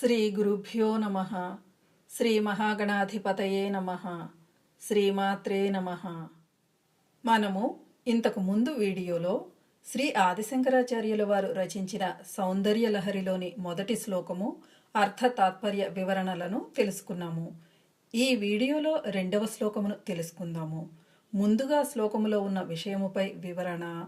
శ్రీ గురుభ్యో నమ. శ్రీ మహాగణాధిపతయే నమ. శ్రీమాత్రే నమ. మనము ఇంతకు ముందు వీడియోలో శ్రీ ఆదిశంకరాచార్యుల వారు రచించిన సౌందర్యలహరిలోని మొదటి శ్లోకము అర్థ తాత్పర్య వివరణలను తెలుసుకున్నాము. ఈ వీడియోలో రెండవ శ్లోకమును తెలుసుకుందాము. ముందుగా శ్లోకములో ఉన్న విషయముపై వివరణ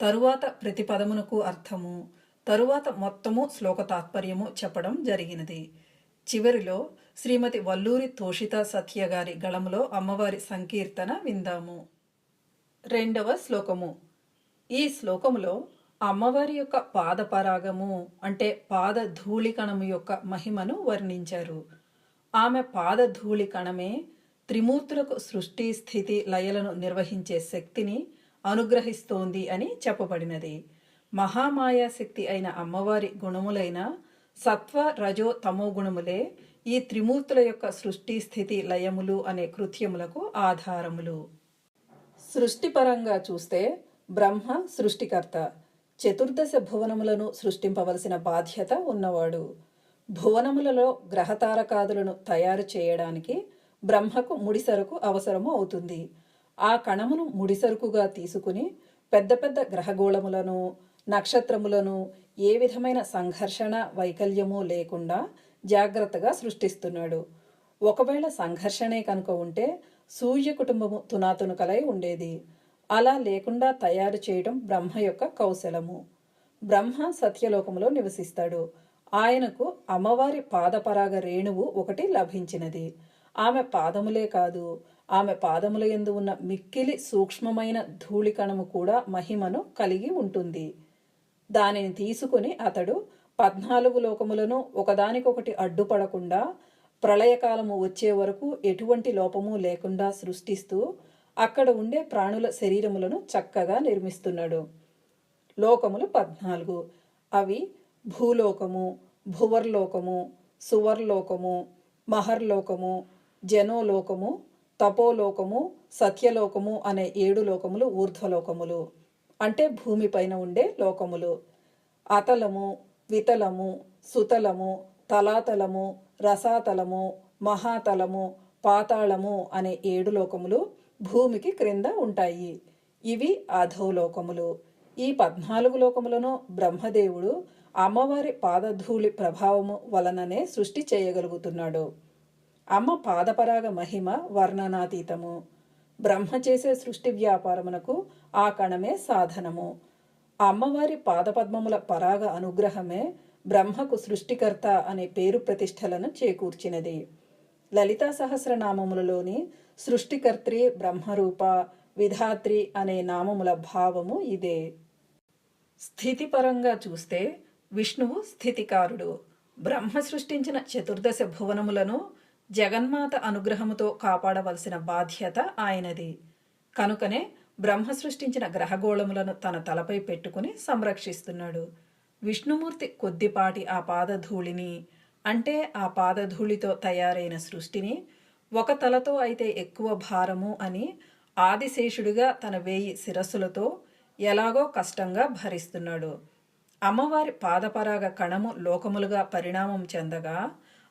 తరువాత ప్రతి పదమునకు అర్థము తరువాత మొత్తము శ్లోక తాత్పర్యము చెప్పడం జరిగినది. చివరిలో శ్రీమతి వల్లూరి తోషిత సత్య గారి గళములో అమ్మవారి సంకీర్తన విందాము. రెండవ శ్లోకము. ఈ శ్లోకములో అమ్మవారి యొక్క పాదపరాగము అంటే పాద ధూళికణము యొక్క మహిమను వర్ణించారు. ఆమె పాద ధూళికణమే త్రిమూర్తులకు సృష్టి స్థితి లయలను నిర్వహించే శక్తిని అనుగ్రహిస్తోంది అని చెప్పబడినది. మహామాయాశక్తి అయిన అమ్మవారి గుణములైన సత్వ రజో తమో గుణములే ఈ త్రిమూర్తుల యొక్క సృష్టి స్థితి లయములు అనే కృత్యములకు ఆధారములు. సృష్టిపరంగా చూస్తే బ్రహ్మ సృష్టికర్త. చతుర్దశ భువనములను సృష్టింపవలసిన బాధ్యత ఉన్నవాడు. భువనములలో గ్రహతారకాదులను తయారు చేయడానికి బ్రహ్మకు ముడిసరుకు అవసరము అవుతుంది. ఆ కణమును ముడిసరుకుగా తీసుకుని పెద్ద పెద్ద గ్రహగోళములను నక్షత్రములను ఏ విధమైన సంఘర్షణ వైకల్యము లేకుండా జాగ్రత్తగా సృష్టిస్తున్నాడు. ఒకవేళ సంఘర్షణే కనుక ఉంటే సూర్య కుటుంబము తునాతునుకలై ఉండేది. అలా లేకుండా తయారు చేయడం బ్రహ్మ యొక్క కౌశలము. బ్రహ్మ సత్యలోకములో నివసిస్తాడు. ఆయనకు అమ్మవారి పాదపరాగ రేణువు ఒకటి లభించినది. ఆమె పాదములే కాదు ఆమె పాదముల ఎందు ఉన్న మిక్కిలి సూక్ష్మమైన ధూళికణము కూడా మహిమను కలిగి ఉంటుంది. దానిని తీసుకుని అతడు పద్నాలుగు లోకములను ఒకదానికొకటి అడ్డుపడకుండా ప్రళయకాలము వచ్చే వరకు ఎటువంటి లోపము లేకుండా సృష్టిస్తూ అక్కడ ఉండే ప్రాణుల శరీరములను చక్కగా నిర్మిస్తున్నాడు. లోకములు పద్నాలుగు. అవి భూలోకము భువర్లోకము సువర్లోకము మహర్లోకము జనోలోకము తపోలోకము సత్యలోకము అనే ఏడు లోకములు ఊర్ధ్వలోకములు. అంటే భూమిపైన ఉండే లోకములు. అతలము వితలము సుతలము తలాతలము రసాతలము మహాతలము పాతాళము అనే ఏడు లోకములు భూమికి క్రింద ఉంటాయి. ఇవి అధోలోకములు ఈ పద్నాలుగు లోకములను బ్రహ్మదేవుడు అమ్మవారి పాదధూళి ప్రభావము వలననే సృష్టి చేయగలుగుతున్నాడు. అమ్మ పాదపరాగ మహిమ వర్ణనాతీతము. బ్రహ్మ చేసే సృష్టి వ్యాపారమునకు ఆ కణమే సాధనము. అమ్మవారి పాదపద్మముల పరాగ అనుగ్రహమే బ్రహ్మకు సృష్టికర్త అనే పేరు ప్రతిష్టలను చేకూర్చినది. లలితా సహస్రనామములలోని సృష్టికర్త్రి బ్రహ్మరూప విధాత్రి అనే నామముల భావము ఇదే. స్థితిపరంగా చూస్తే విష్ణువు స్థితికారుడు. బ్రహ్మ సృష్టించిన చతుర్దశ భువనములను జగన్మాత అనుగ్రహముతో కాపాడవలసిన బాధ్యత ఆయనది. కనుకనే బ్రహ్మ సృష్టించిన గ్రహగోళములను తన తలపై పెట్టుకుని సంరక్షిస్తున్నాడు. విష్ణుమూర్తి కొద్దిపాటి ఆ పాదధూళిని అంటే ఆ పాదధూళితో తయారైన సృష్టిని ఒక తలతో అయితే ఎక్కువ భారము అని ఆదిశేషుడిగా తన వేయి శిరస్సులతో ఎలాగో కష్టంగా భరిస్తున్నాడు. అమ్మవారి పాదపరాగ కణము లోకములుగా పరిణామం చెందగా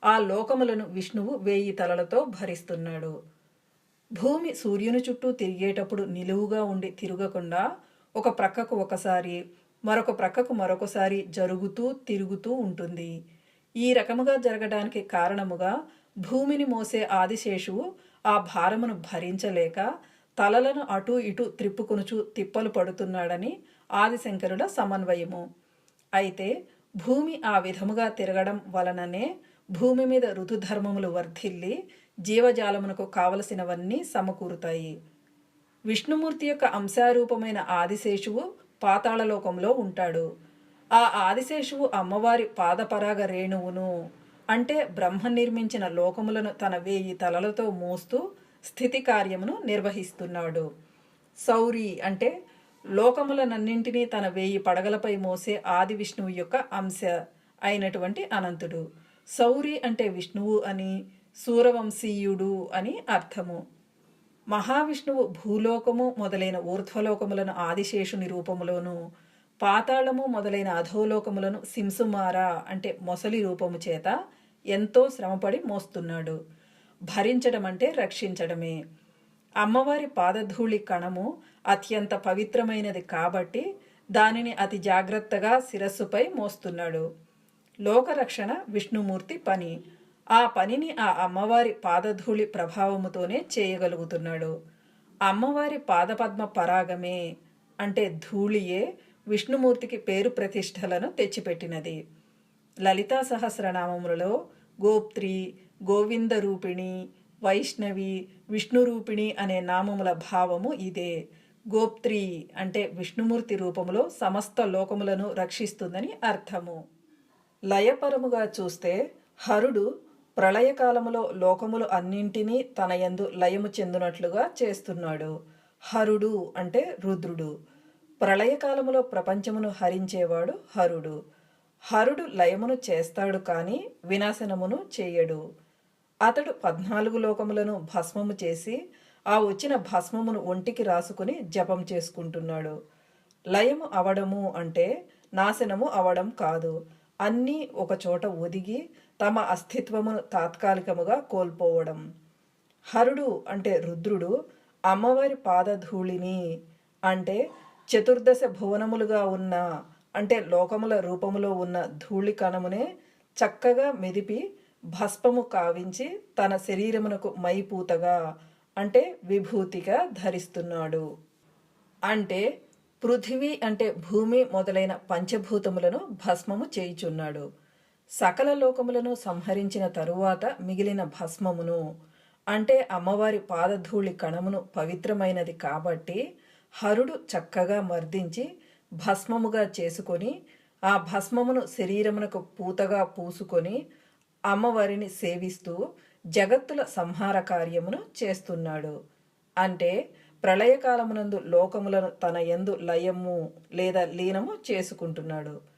ఆ లోకములను విష్ణువు వేయి తలలతో భరిస్తున్నాడు. భూమి సూర్యుని చుట్టూ తిరిగేటప్పుడు నిలువుగా ఉండి తిరగకుండా ఒక ప్రక్కకు ఒకసారి మరొక ప్రక్కకు మరొకసారి జరుగుతూ తిరుగుతూ ఉంటుంది. ఈ రకముగా జరగడానికి కారణముగా భూమిని మోసే ఆదిశేషువు ఆ భారమును భరించలేక తలలను అటూ ఇటు త్రిప్పుకొనుచు తిప్పలు పడుతున్నాడని ఆదిశంకరుల సమన్వయము. అయితే భూమి ఆ విధముగా తిరగడం వలననే భూమి మీద ఋతుధర్మములు వర్ధిల్లి జీవజాలమునకు కావలసినవన్నీ సమకూరుతాయి. విష్ణుమూర్తి యొక్క అంశారూపమైన ఆదిశేషువు పాతాళలోకంలో ఉంటాడు. ఆ ఆదిశేషువు అమ్మవారి పాదపరాగ రేణువును అంటే బ్రహ్మ నిర్మించిన లోకములను తన వేయి తలలతో మోస్తూ స్థితి కార్యమును నిర్వహిస్తున్నాడు. సౌరి అంటే లోకములనన్నింటినీ తన వేయి పడగలపై మోసే ఆది విష్ణువు యొక్క అంశ అయినటువంటి అనంతుడు. సౌరి అంటే విష్ణువు అని సూరవంశీయుడు అని అర్థము. మహావిష్ణువు భూలోకము మొదలైన ఊర్ధ్వలోకములను ఆదిశేషుని రూపములోను పాతాళము మొదలైన అధోలోకములను సింసుమార అంటే మొసలి రూపము చేత ఎంతో శ్రమపడి మోస్తున్నాడు. భరించడం అంటే రక్షించడమే. అమ్మవారి పాదధూళి కణము అత్యంత పవిత్రమైనది కాబట్టి దానిని అతి జాగ్రత్తగా శిరస్సుపై మోస్తున్నాడు. లోకరక్షణ విష్ణుమూర్తి పని. ఆ పనిని ఆ అమ్మవారి పాదధూళి ప్రభావముతోనే చేయగలుగుతున్నాడు. అమ్మవారి పాదపద్మ పరాగమే అంటే ధూళియే విష్ణుమూర్తికి పేరు ప్రతిష్టలను తెచ్చిపెట్టినది. లలితా సహస్రనామములలో గోప్త్రి గోవింద రూపిణి వైష్ణవి విష్ణు రూపిణి అనే నామముల భావము ఇదే. గోప్త్రి అంటే విష్ణుమూర్తి రూపములో సమస్త లోకములను రక్షిస్తుందని అర్థము. లయపరముగా చూస్తే హరుడు ప్రళయకాలములో లోకములు అన్నింటినీ తన యందు లయము చెందునట్లుగా చేస్తున్నాడు. హరుడు అంటే రుద్రుడు. ప్రళయకాలములో ప్రపంచమును హరించేవాడు హరుడు. హరుడు లయమును చేస్తాడు కానీ వినాశనమును చేయడు. అతడు పద్నాలుగు లోకములను భస్మము చేసి ఆ వచ్చిన భస్మమును ఒంటికి రాసుకుని జపం చేసుకుంటున్నాడు. లయము అవడము అంటే నాశనము అవడం కాదు. అన్నీ ఒకచోట ఒదిగి తమ అస్తిత్వమును తాత్కాలికముగా కోల్పోవడం. హరుడు అంటే రుద్రుడు అమ్మవారి పాదధూళిని అంటే చతుర్దశ భువనములుగా ఉన్న అంటే లోకముల రూపములో ఉన్న ధూళి కణమునే చక్కగా మెదిపి భస్మము కావించి తన శరీరమునకు మైపూతగా అంటే విభూతిగా ధరిస్తున్నాడు. అంటే పృథివీ అంటే భూమి మొదలైన పంచభూతములను భస్మము చేయుచున్నాడు. సకల లోకములను సంహరించిన తరువాత మిగిలిన భస్మమును అంటే అమ్మవారి పాదధూళి కణమును పవిత్రమైనది కాబట్టి హరుడు చక్కగా మర్దించి భస్మముగా చేసుకొని ఆ భస్మమును శరీరమునకు పూతగా పూసుకొని అమ్మవారిని సేవిస్తూ జగత్తుల సంహార కార్యమును చేస్తున్నాడు. అంటే ప్రళయకాలమునందు లోకములను తన యందు లయము లేదా లీనము చేసుకుంటున్నాడు.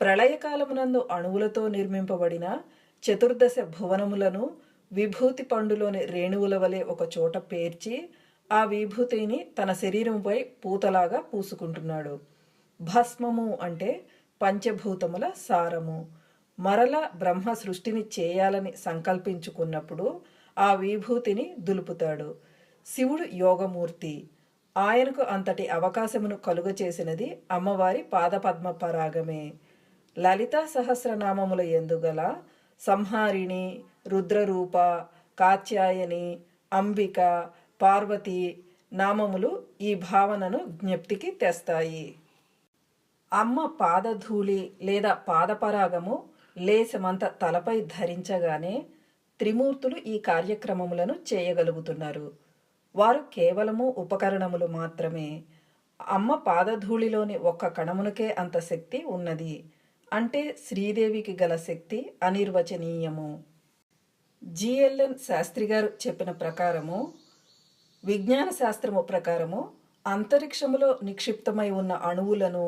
ప్రళయకాలమునందు అణువులతో నిర్మింపబడిన చతుర్దశ భువనములను విభూతి పండులోని రేణువుల వలె ఒక చోట పేర్చి ఆ విభూతిని తన శరీరంపై పూతలాగా పూసుకుంటున్నాడు. భస్మము అంటే పంచభూతముల సారము. మరల బ్రహ్మ సృష్టిని చేయాలని సంకల్పించుకున్నప్పుడు ఆ విభూతిని దులుపుతాడు. శివుడు యోగమూర్తి. ఆయనకు అంతటి అవకాశమును కలుగచేసినది అమ్మవారి పాదపద్మ పరాగమే లలితా సహస్రనామముల ఎందుగల సంహారిణి రుద్రరూప కాత్యాయని అంబిక పార్వతి నామములు ఈ భావనను జ్ఞప్తికి తెస్తాయి. అమ్మ పాదధూళి లేదా పాదపరాగము లేసమంత తలపై ధరించగానే త్రిమూర్తులు ఈ కార్యక్రమములను చేయగలుగుతున్నారు. వారు కేవలము ఉపకరణములు మాత్రమే. అమ్మ పాదధూళిలోని ఒక్క కణమునకే అంత శక్తి ఉన్నది. అంటే శ్రీదేవికి గల శక్తి అనిర్వచనీయము. జిఎల్ఎన్ శాస్త్రి గారు చెప్పిన ప్రకారము విజ్ఞాన శాస్త్రము ప్రకారము అంతరిక్షములో నిక్షిప్తమై ఉన్న అణువులను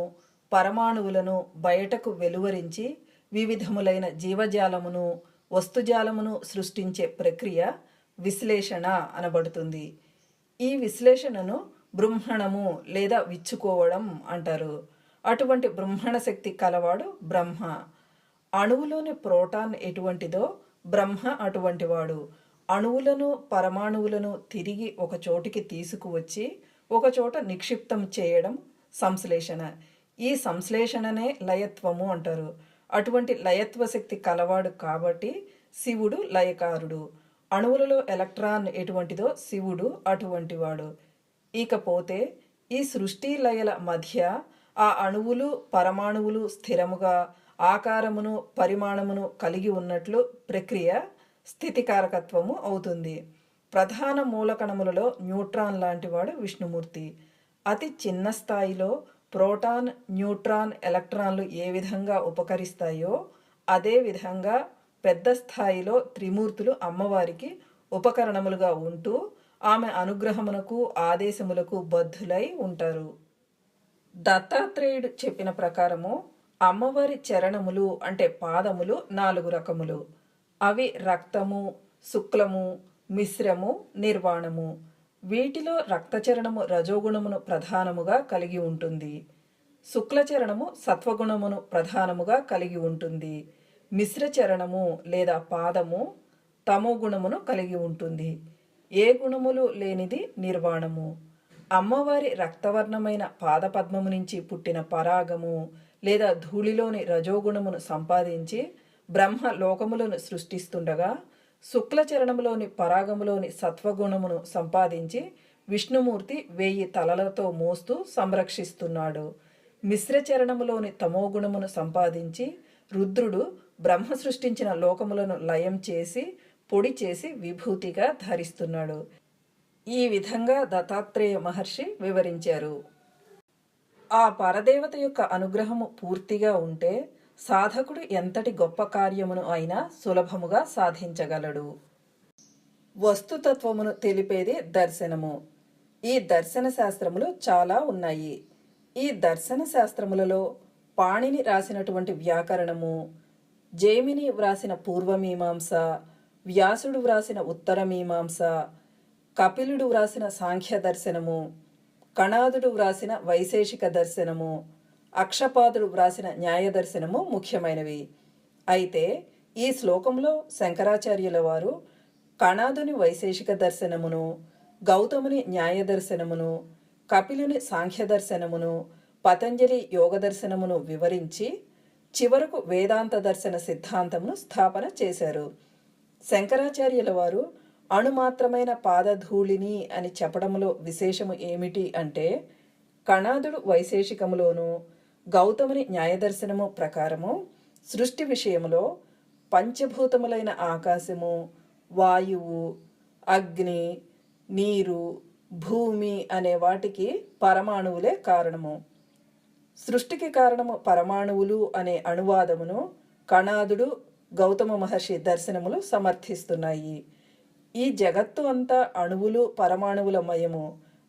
పరమాణువులను బయటకు వెలువరించి వివిధములైన జీవజాలమును వస్తుజాలమును సృష్టించే ప్రక్రియ విశ్లేషణ అనబడుతుంది. ఈ విశ్లేషణను బృంహణము లేదా విచ్చుకోవడం అంటారు. అటువంటి బ్రహ్మణ శక్తి కలవాడు బ్రహ్మ. అణువులోని ప్రోటాన్ ఎటువంటిదో బ్రహ్మ అటువంటివాడు అణువులను పరమాణువులను తిరిగి ఒక చోటికి తీసుకువచ్చి ఒక చోట నిక్షిప్తం చేయడం సంశ్లేషణ. ఈ సంశ్లేషణనే లయత్వము అంటారు. అటువంటి లయత్వ శక్తి కలవాడు కాబట్టి శివుడు లయకారుడు. అణువులలో ఎలక్ట్రాన్ ఎటువంటిదో శివుడు అటువంటివాడు ఇకపోతే ఈ సృష్టి లయల మధ్య ఆ అణువులు పరమాణువులు స్థిరముగా ఆకారమును పరిమాణమును కలిగి ఉన్నట్లు ప్రక్రియ స్థితికారకత్వము అవుతుంది. ప్రధాన మూలకణములలో న్యూట్రాన్ లాంటివాడు విష్ణుమూర్తి. అతి చిన్న స్థాయిలో ప్రోటాన్ న్యూట్రాన్ ఎలక్ట్రాన్లు ఏ విధంగా ఉపకరిస్తాయో అదే విధంగా పెద్ద స్థాయిలో త్రిమూర్తులు అమ్మవారికి ఉపకరణములుగా ఉంటూ ఆమె అనుగ్రహమునకు ఆదేశములకు బద్ధులై ఉంటారు. దత్తాత్రేయుడు చెప్పిన ప్రకారము అమ్మవారి చరణములు అంటే పాదములు నాలుగు రకములు. అవి రక్తము శుక్లము మిశ్రము నిర్వాణము. వీటిలో రక్తచరణము రజోగుణమును ప్రధానముగా కలిగి ఉంటుంది. శుక్లచరణము సత్వగుణమును ప్రధానముగా కలిగి ఉంటుంది. మిశ్రచరణము లేదా పాదము తమో గుణమును కలిగి ఉంటుంది. ఏ గుణములు లేనిది నిర్వాణము. అమ్మవారి రక్తవర్ణమైన పాదపద్మము నుంచి పుట్టిన పరాగము లేదా ధూళిలోని రజోగుణమును సంపాదించి బ్రహ్మ లోకములను సృష్టిస్తుండగా శుక్లచరణములోని పరాగములోని సత్వగుణమును సంపాదించి విష్ణుమూర్తి వెయ్యి తలలతో మోస్తూ సంరక్షిస్తున్నాడు. మిశ్రచరణములోని తమోగుణమును సంపాదించి రుద్రుడు బ్రహ్మ సృష్టించిన లోకములను లయం చేసి పొడి చేసి విభూతిగా ధరిస్తున్నాడు. ఈ విధంగా దత్తాత్రేయ మహర్షి వివరించారు. ఆ పరదేవత యొక్క అనుగ్రహము పూర్తిగా ఉంటే సాధకుడు ఎంతటి గొప్ప కార్యమును అయినా సులభముగా సాధించగలడు. వస్తుతత్వమును తెలిపేది దర్శనము. ఈ దర్శన శాస్త్రములు చాలా ఉన్నాయి. ఈ దర్శన శాస్త్రములలో పాణిని రాసినటువంటి వ్యాకరణము జైమిని వ్రాసిన పూర్వమీమాంస వ్యాసుడు వ్రాసిన ఉత్తర మీమాంస కపిలుడు వ్రాసిన సాంఖ్య దర్శనము కణాదుడు వ్రాసిన వైశేషిక దర్శనము అక్షపాదుడు వ్రాసిన న్యాయ దర్శనము ముఖ్యమైనవి. అయితే ఈ శ్లోకంలో శంకరాచార్యుల వారు కణాదుని వైశేషిక దర్శనమును గౌతముని న్యాయ దర్శనమును కపిలుని సాంఖ్య దర్శనమును పతంజలి యోగ దర్శనమును వివరించి చివరకు వేదాంత దర్శన సిద్ధాంతమును స్థాపన చేశారు. శంకరాచార్యుల వారు అణుమాత్రమైన పాదధూళిని అని చెప్పడంలో విశేషము ఏమిటి అంటే కణాదుడు వైశేషికములోను గౌతముని న్యాయదర్శనము ప్రకారము సృష్టి విషయములో పంచభూతములైన ఆకాశము వాయువు అగ్ని నీరు భూమి అనే వాటికి పరమాణువులే కారణము. సృష్టికి కారణము పరమాణువులు అనే అనువాదమును కణాదుడు గౌతమ మహర్షి దర్శనములు సమర్థిస్తున్నాయి. ఈ జగత్తు అంతా అణువులు పరమాణువుల మయము.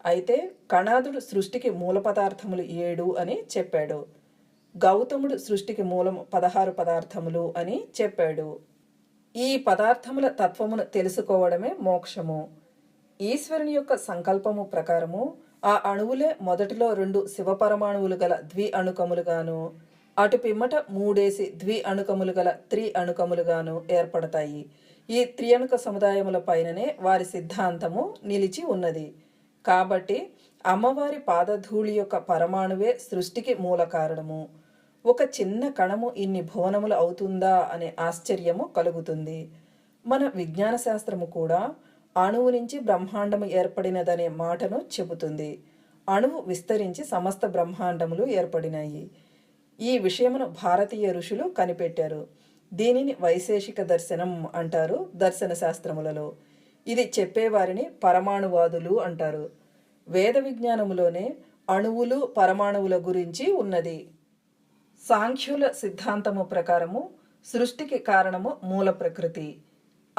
అయితే కణాదుడు సృష్టికి మూల పదార్థములు ఏడు అని చెప్పాడు. గౌతముడు సృష్టికి మూలము పదహారు పదార్థములు అని చెప్పాడు. ఈ పదార్థముల తత్వమును తెలుసుకోవడమే మోక్షము. ఈశ్వరుని యొక్క సంకల్పము ప్రకారము ఆ అణువులే మొదటిలో రెండు శివపరమాణువులు గల ద్వి అణుకములుగాను అటు పిమ్మట మూడేసి ద్వి అణుకములు గల త్రి అణుకములుగాను ఏర్పడతాయి. ఈ త్రియణుక సముదాయముల పైననే వారి సిద్ధాంతము నిలిచి ఉన్నది. కాబట్టి అమ్మవారి పాదధూళి యొక్క పరమాణువే సృష్టికి మూల కారణము. ఒక చిన్న కణము ఇన్ని భువనములు అవుతుందా అనే ఆశ్చర్యము కలుగుతుంది. మన విజ్ఞాన శాస్త్రము కూడా అణువు నుంచి బ్రహ్మాండము ఏర్పడినదనే మాటను చెబుతుంది. అణువు విస్తరించి సమస్త బ్రహ్మాండములు ఏర్పడినాయి. ఈ విషయమును భారతీయ ఋషులు కనిపెట్టారు. దీనిని వైశేషిక దర్శనం అంటారు దర్శన శాస్త్రములలో. ఇది చెప్పేవారిని పరమాణువాదులు అంటారు. వేద విజ్ఞానములోనే అణువులు పరమాణువుల గురించి ఉన్నది. సాంఖ్యుల సిద్ధాంతము ప్రకారము సృష్టికి కారణము మూల ప్రకృతి.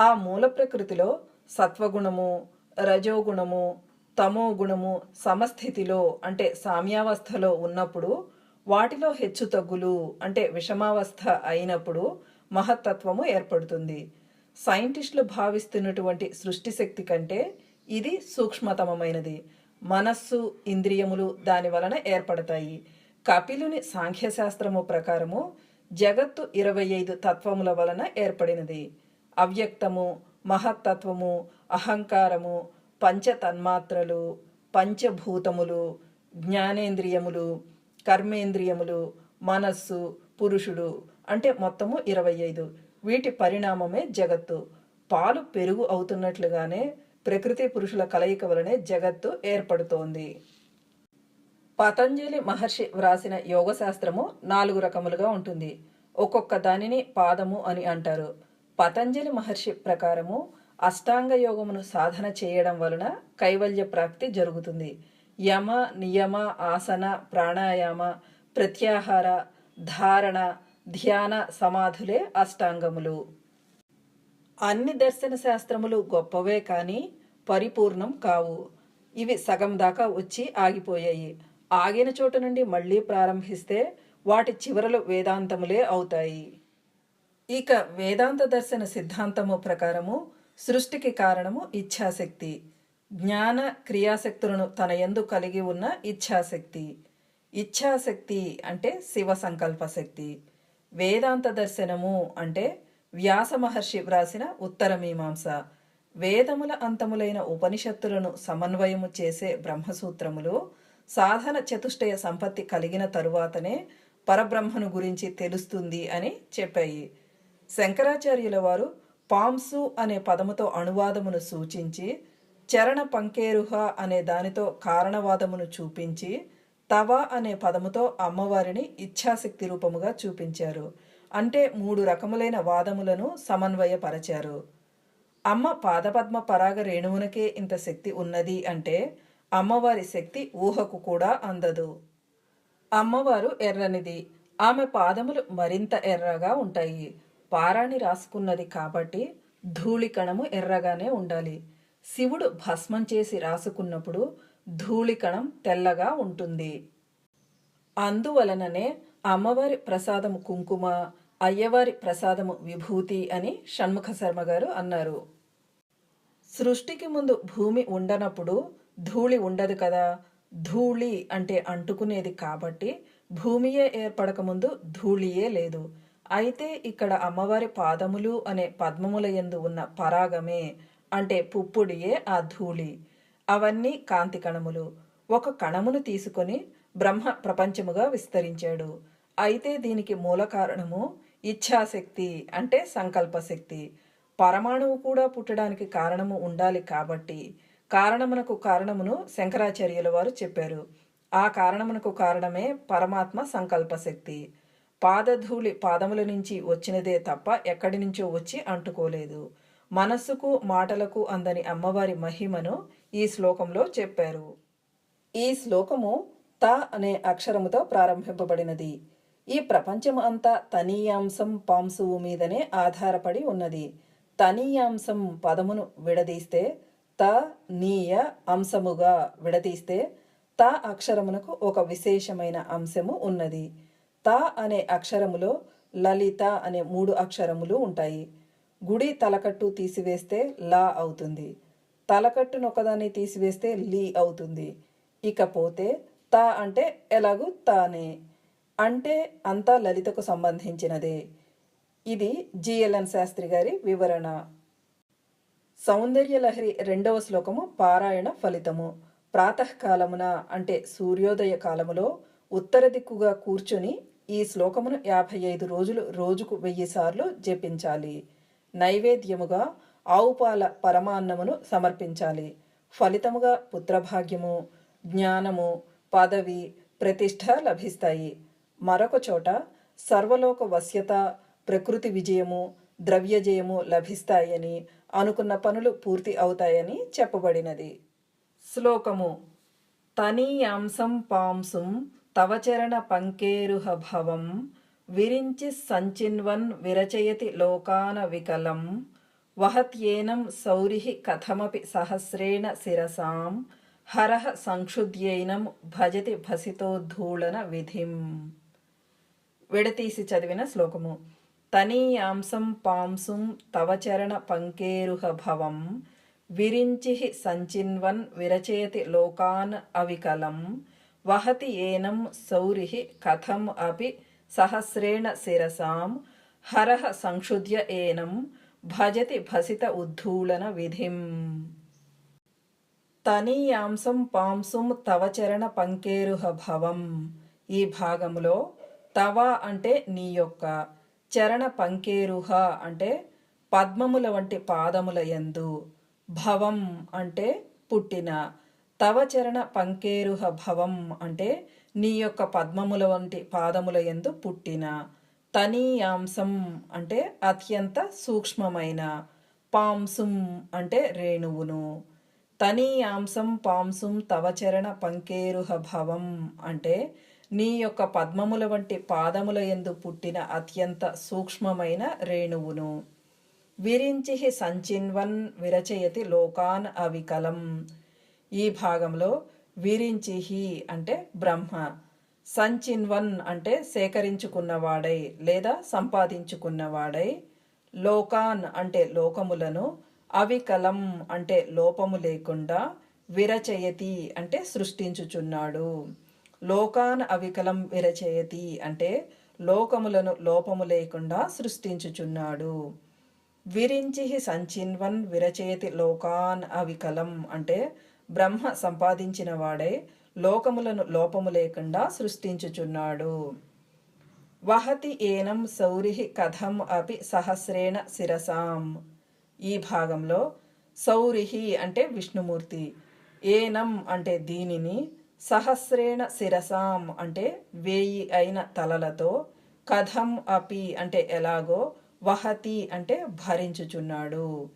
ఆ మూల ప్రకృతిలో సత్వగుణము రజోగుణము తమో గుణము సమస్థితిలో అంటే సామ్యావస్థలో ఉన్నప్పుడు వాటిలో హెచ్చు తగ్గులు అంటే విషమావస్థ అయినప్పుడు మహత్తత్వము ఏర్పడుతుంది. సైంటిస్టులు భావిస్తున్నటువంటి సృష్టి శక్తి కంటే ఇది సూక్ష్మతమమైనది. మనస్సు ఇంద్రియములు దాని వలన ఏర్పడతాయి. కపిలుని సాంఖ్యశాస్త్రము ప్రకారము జగత్తు ఇరవై ఐదు తత్వముల వలన ఏర్పడినది. అవ్యక్తము మహత్తత్వము అహంకారము పంచతన్మాత్రలు పంచభూతములు జ్ఞానేంద్రియములు కర్మేంద్రియములు మనస్సు పురుషుడు అంటే మొత్తము ఇరవై ఐదు. వీటి పరిణామమే జగత్తు. పాలు పెరుగు అవుతున్నట్లుగానే ప్రకృతి పురుషుల కలయిక వలనే జగత్తు ఏర్పడుతోంది. పతంజలి మహర్షి వ్రాసిన యోగశాస్త్రము నాలుగు రకములుగా ఉంటుంది. ఒక్కొక్క దానిని పాదము అని అంటారు. పతంజలి మహర్షి ప్రకారము అష్టాంగ యోగమును సాధన చేయడం వలన కైవల్య ప్రాప్తి జరుగుతుంది. యమ నియమ ఆసన ప్రాణాయామ ప్రత్యాహార ధారణ ధ్యాన సమాధులే అష్టాంగములు. అన్ని దర్శన శాస్త్రములు గొప్పవే కానీ పరిపూర్ణం కావు. ఇవి సగం దాకా వచ్చి ఆగిపోయాయి. ఆగిన చోటు నుండి మళ్ళీ ప్రారంభిస్తే వాటి చివరలు వేదాంతములే అవుతాయి. ఇక వేదాంత దర్శన సిద్ధాంతము ప్రకారము సృష్టికి కారణము ఇచ్ఛాశక్తి. జ్ఞాన క్రియాశక్తులను తన యందు కలిగి ఉన్న ఇచ్ఛాశక్తి. ఇచ్ఛాశక్తి అంటే శివ సంకల్ప శక్తి వేదాంత దర్శనము అంటే వ్యాస మహర్షి వ్రాసిన ఉత్తర మీమాంస. వేదముల అంతములైన ఉపనిషత్తులను సమన్వయము చేసే బ్రహ్మసూత్రములు సాధన చతుష్టయ సంపత్తి కలిగిన తరువాతనే పరబ్రహ్మను గురించి తెలుస్తుంది అని చెప్పాయి. శంకరాచార్యుల వారు పాంసు అనే పదముతో అనువాదమును సూచించి చరణ పంకేరుహ అనే దానితో కారణవాదమును చూపించి తవ అనే పదముతో అమ్మవారిని ఇచ్ఛాశక్తి రూపముగా చూపించారు. అంటే మూడు రకములైన వాదములను సమన్వయపరచారు. అమ్మ పాదపద్మ పరాగ రేణువునకే ఇంత శక్తి ఉన్నది అంటే అమ్మవారి శక్తి ఊహకు కూడా అందదు. అమ్మవారు ఎర్రనిది ఆమె పాదములు మరింత ఎర్రగా ఉంటాయి. పారాణి రాసుకున్నది కాబట్టి ధూళికణము ఎర్రగానే ఉండాలి. శివుడు భస్మం చేసి రాసుకున్నప్పుడు ధూళికణం తెల్లగా ఉంటుంది. అందువలననే అమ్మవారి ప్రసాదము కుంకుమ అయ్యవారి ప్రసాదము విభూతి అని షణ్ముఖ శర్మ గారు అన్నారు. సృష్టికి ముందు భూమి ఉండనప్పుడు ధూళి ఉండదు కదా? ధూళి అంటే అంటుకునేది కాబట్టి భూమియే ఏర్పడకముందు ధూళియే లేదు. అయితే ఇక్కడ అమ్మవారి పాదములు అనే పద్మముల యందు ఉన్న పరాగమే అంటే పుప్పుడియే ఆ ధూళి. అవన్నీ కాంతి కణములు. ఒక కణమును తీసుకొని బ్రహ్మ ప్రపంచముగా విస్తరించాడు. అయితే దీనికి మూల కారణము ఇచ్ఛాశక్తి అంటే సంకల్పశక్తి. పరమాణువు కూడా పుట్టడానికి కారణము ఉండాలి కాబట్టి కారణమునకు కారణమును శంకరాచార్యుల వారు చెప్పారు. ఆ కారణమునకు కారణమే పరమాత్మ సంకల్పశక్తి. పాదధూళి పాదముల నుంచి వచ్చినదే తప్ప ఎక్కడి నుంచో వచ్చి అంటుకోలేదు. మనస్సుకు మాటలకు అందని అమ్మవారి మహిమను ఈ శ్లోకంలో చెప్పారు. ఈ శ్లోకము త అనే అక్షరముతో ప్రారంభింపబడినది. ఈ ప్రపంచం అంతా తనీయాంశం పాంసువు మీదనే ఆధారపడి ఉన్నది. తనీయాంశం పదమును విడదీస్తే త నీయ అంశముగా విడదీస్తే త అక్షరమునకు ఒక విశేషమైన అంశము ఉన్నది. త అనే అక్షరములో లలిత అనే మూడు అక్షరములు ఉంటాయి. గుడి తలకట్టు తీసివేస్తే లా అవుతుంది. తలకట్టును ఒకదాన్ని తీసివేస్తే లీ అవుతుంది. ఇకపోతే తా అంటే ఎలాగూ తానే. అంటే అంతా లలితకు సంబంధించినదే. ఇది జిఎల్ఎన్ శాస్త్రి గారి వివరణ. సౌందర్యలహరి రెండవ శ్లోకము పారాయణ ఫలితము. ప్రాతకాలమున అంటే సూర్యోదయ కాలములో ఉత్తర దిక్కుగా కూర్చుని ఈ శ్లోకమును యాభై ఐదు రోజులు రోజుకు వెయ్యి సార్లు జపించాలి. నైవేద్యముగా ఆవుపాల పరమాన్నమును సమర్పించాలి. ఫలితముగా పుత్రభాగ్యము జ్ఞానము పదవి ప్రతిష్ట లభిస్తాయి. మరొక చోట సర్వలోక వశ్యత ప్రకృతి విజయము ద్రవ్యజయము లభిస్తాయని అనుకున్న పనులు పూర్తి అవుతాయని చెప్పబడినది. శ్లోకము. తనీయాంసం పాంసుం తవచరణ పంకేరుహ భవం విరించి సంచిన్వన్ విరచయతి లోకాన వికలం వహత్యేనం సౌరి కథమపి సహస్రేణ శిరసాం హరహ సంక్షుద్యైనం భజతి భసితోద్ధూళన విధిం. విడతీసి చదివిన శ్లోకము. తనీయాంసం పాంసుం తవచరణ పంకేరుహ భవం విరించి సంచిన్వన్ విరచయతి లోకాన్ అవికలం వహతి ఏనం సౌరి కథం అపి సహస్రేణ శిరసాం హరహ సంక్షుద్య ఏనం భజతి భసిత ఉద్ధూళన విధిం. తనీయాంశం పాంసుం తవచరణ పంకేరుహ భవం. ఈ భాగములో తవ అంటే నీ యొక్క చరణ పంకేరుహ అంటే పద్మముల వంటి పాదముల యందు. భవం అంటే పుట్టిన తవ చరణ పంకేరుహ భవం అంటే నీ యొక్క పద్మముల వంటి పాదముల యందు పుట్టిన. తనీయాంశం అంటే అత్యంత సూక్ష్మమైన పాంసుం అంటే రేణువును. తనీయాంశం పాంసుం తవచరణ పంకేరుహ భవం అంటే నీ యొక్క పద్మముల వంటి పాదముల ఎందు పుట్టిన అత్యంత సూక్ష్మమైన రేణువును. విరించి సంచిన్వన్ విరచయతి లోకాన్ అవికలం. ఈ భాగంలో విరించిహి అంటే బ్రహ్మ. సంచిన్వన్ అంటే సేకరించుకున్నవాడై లేదా సంపాదించుకున్నవాడై లోకాన్ అంటే లోకములను అవికలం అంటే లోపము లేకుండా విరచయతి అంటే సృష్టించుచున్నాడు. లోకాన్ అవికలం విరచయతి అంటే లోకములను లోపము లేకుండా సృష్టించుచున్నాడు. విరించి సంచిన్వన్ విరచయతి లోకాన్ అవికలం అంటే బ్రహ్మ సంపాదించిన వాడే లోకములను లోపము లేకుండా సృష్టించుచున్నాడు. వహతి ఏనం సౌరి కథం అపి సహస్రేణ శిరసాం. ఈ భాగంలో సౌరిహి అంటే విష్ణుమూర్తి ఏనం అంటే దీనిని సహస్రేణ శిరసాం అంటే వేయి అయిన తలలతో కథం అపి అంటే ఎలాగో వహతి అంటే భరించుచున్నాడు.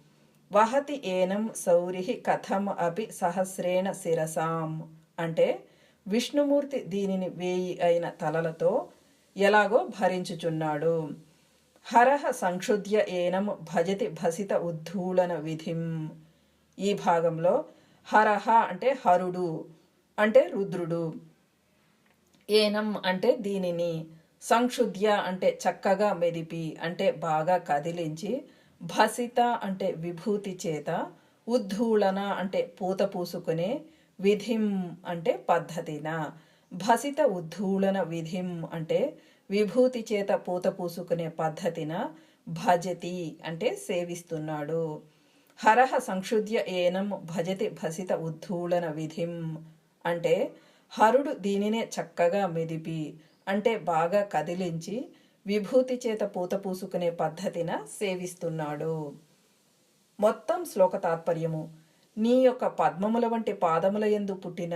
వహతి ఏనం సౌరిహి కథం అపి సహస్రేణ శిరసాం. అంటే విష్ణుమూర్తి దీనిని వేయి అయిన తలలతో ఎలాగో భరించుచున్నాడు. హరహ సంక్షుద్య ఏనం భజతి భసిత ఉద్ధూళన విధిం. ఈ భాగంలో హరహ అంటే హరుడు అంటే రుద్రుడు. ఏనం అంటే దీనిని సంక్షుద్య అంటే చక్కగా మెదిపి అంటే బాగా కదిలించి భసిత అంటే విభూతి చేత ఉద్ధూళన అంటే పూత పూసుకునే విధిం అంటే పద్ధతిన. భసిత ఉద్ధూళన విధిం అంటే విభూతి చేత పూత పూసుకునే పద్ధతిన భజతి అంటే సేవిస్తున్నాడు. హరహ సంక్షుధ్య ఏనం భజతి భసిత ఉద్ధూళన విధిం అంటే హరుడు దీనినే చక్కగా మెదిపి అంటే బాగా కదిలించి విభూతి చేత పూత పూసుకునే పద్ధతిన సేవిస్తున్నాడు. మొత్తం శ్లోక తాత్పర్యము నీ యొక్క పద్మముల వంటి పాదముల ఎందు పుట్టిన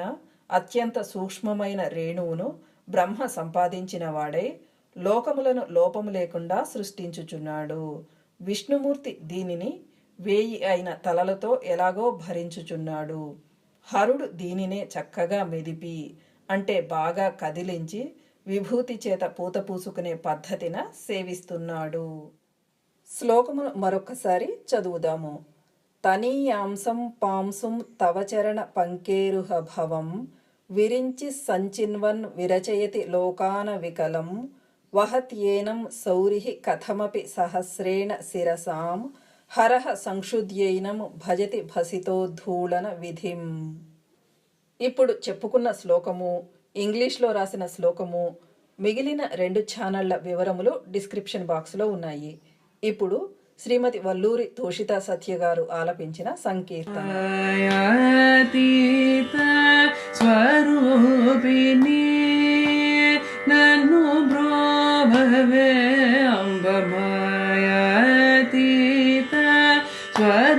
అత్యంత సూక్ష్మమైన రేణువును బ్రహ్మ సంపాదించిన వాడై లోకములను లోపము లేకుండా సృష్టించుచున్నాడు. విష్ణుమూర్తి దీనిని వేయి అయిన తలలతో ఎలాగో భరించుచున్నాడు. హరుడు దీనినే చక్కగా మెదిపి అంటే బాగా కదిలించి విభూతి చేత పూత పూసుకునే పద్ధతిన సేవిస్తున్నాడు. శ్లోకమును మరొకసారి చదువుదాము. తనీయాంసం పాంసుం తవచరణ పంకేరుహ భవం విరించి సంచిన్వన్ విరచయతి లోకాన వికలం. వహత్యేనం సౌరిహి కథమపి సహస్రేణ శిరసాం. హరహ సంక్షుద్యైనం భజతి భసితో ధూళన విధిం. ఇప్పుడు చెప్పుకున్న శ్లోకము ఇంగ్లీష్లో రాసిన శ్లోకము మిగిలిన రెండు ఛానళ్ళ వివరములు డిస్క్రిప్షన్ బాక్స్లో ఉన్నాయి. ఇప్పుడు శ్రీమతి వల్లూరి తోషిత సత్య గారు ఆలపించిన సంకీర్తన. స్వరూపిణి నన్ను బ్రోభవే అంబమాయాతీత స్వరూపిణి.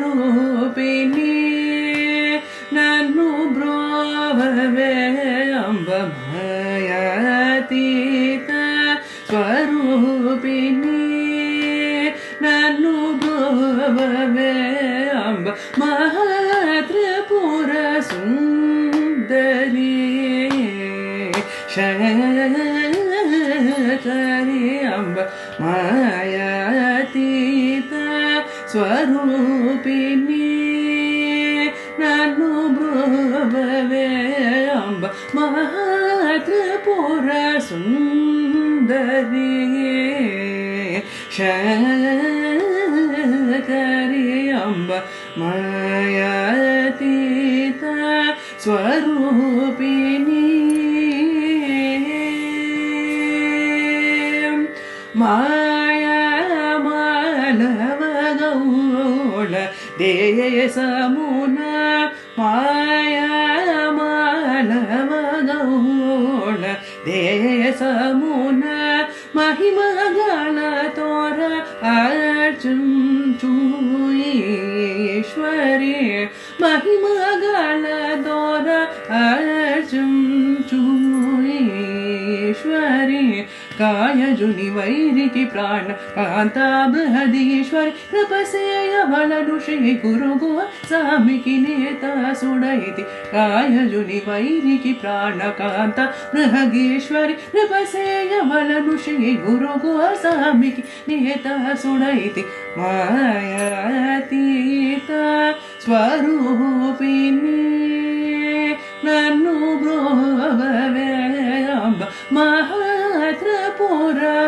ക്ഷകറിയമ്മ മായതീത സ്വരൂപിണി. മായാമാലവ ഗൗള ദേയ ദേശമുന മഹിമകളതോര അഴച്ചും ചുമേശ്വരി काय जुनि प्राण। कान्ता बृहदीश्वर कृपसेय य भुषि गुरुगुहा सामी की नेता सुणैति काय जुनि प्राण कान्ता बृहदीश्वरि कृपसेय य मलनुषि सामिकि सामी की नेता सुणैति मायातीता स्वरूप भो वे अम्ब मा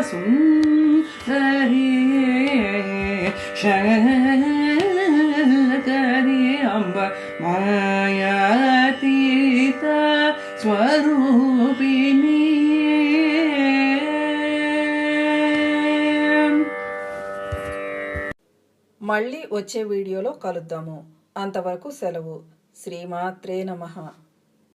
சுந்தரியே சங்கரி அம்ப மாயாதீத ஸ்வரூபினியே మళ్ళీ వచ్చే వీడియోలో కలుద్దాము. అంతవరకు సెలవు. శ్రీమాత్రే నమ.